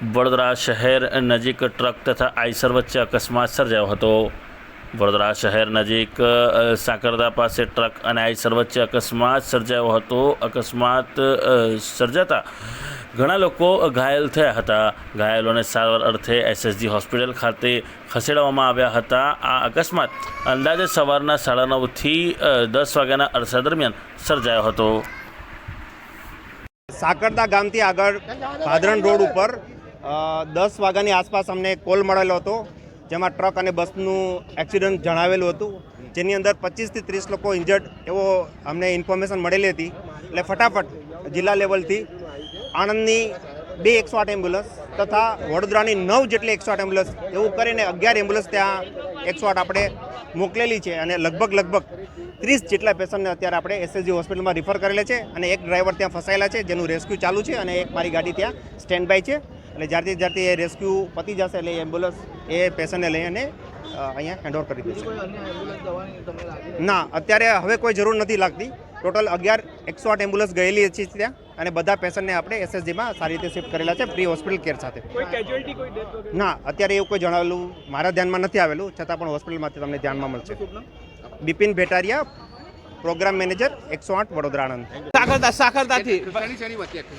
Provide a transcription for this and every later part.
વડોદરા શહેર નજીક ટ્રક તથા આઈસર વચ્ચે અકસ્માત સર્જાયો હતો. વડોદરા શહેર નજીક સાંકરદા પાસે ટ્રક અને આઈસર વચ્ચે અકસ્માત સર્જાયો હતો. અકસ્માત સર્જાતા ઘણા લોકો ઘાયલ થયા હતા. ઘાયલોને સારવાર અર્થે એસએસજી હોસ્પિટલ ખાતે ખસેડવામાં આવ્યા હતા. આ અકસ્માત અંદાજે સવારના સાડા નવથી દસ વાગ્યાના અરસા દરમિયાન સર્જાયો હતો. સાકરદા ગામથી આગળ ભાદરણ રોડ ઉપર દસ વાગ્યાની આસપાસ અમને કોલ મળેલો હતો, જેમાં ટ્રક અને બસનું એક્સિડન્ટ જણાવેલું હતું. જેની અંદર પચીસથી ત્રીસ લોકો ઇન્જર્ડ એવો અમને ઇન્ફોર્મેશન મળેલી હતી. એટલે ફટાફટ જિલ્લા લેવલથી આણંદની બે એકસો આઠ એમ્બ્યુલન્સ તથા વડોદરાની નવ જેટલી એકસો આઠ એમ્બ્યુલન્સ એવું કરીને અગિયાર એમ્બ્યુલન્સ ત્યાં એકસો આઠ આપણે મોકલેલી છે અને લગભગ લગભગ ત્રીસ જેટલા પેશન્ટને અત્યારે આપણે એસએસજી હોસ્પિટલમાં રિફર કરેલા છે અને એક ડ્રાઈવર ત્યાં ફસાયેલા છે, જેનું રેસ્ક્યુ ચાલુ છે અને એક મારી ગાડી ત્યાં સ્ટેન્ડ બાય છે. એટલે જ્યારથી જ્યારથી એ રેસ્ક્યુ પતી જશે એટલે એમ્બ્યુલન્સ એ પેશન્ટને લઈ અને અહીંયા હેન્ડઓવર કરી દેશે. ના અત્યારે હવે કોઈ જરૂર નથી લાગતી. ટોટલ અગિયાર એકસો આઠ એમ્બ્યુલન્સ ગયેલી છે ત્યાં અને બધા પેશન્ટને આપણે એસએસજીમાં સારી રીતે શિફ્ટ કરેલા છે પ્રી હોસ્પિટલ કેર સાથે. ના અત્યારે એવું કોઈ જણાવેલું મારા ધ્યાનમાં નથી આવેલું છતાં પણ હોસ્પિટલમાંથી તમને ધ્યાનમાં મળશે. બિપિન ભેટારિયા પ્રોગ્રામ મેનેજર એકસો આઠ વડોદરા આણંદ સાકરતા સાકરતાથી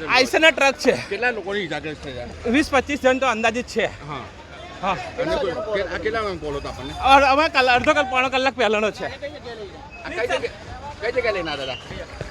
આઈસના ટ્રક છે. કેટલા લોકોની ઇજાગ્રસ્ત થયા વીસ પચીસ જણ તો અંદાજિત છે. હા. હા. અમે અડધો કલાક પોણો કલાક પહેલાનો છે. કઈ જગ્યાએ લઈને આવ્યા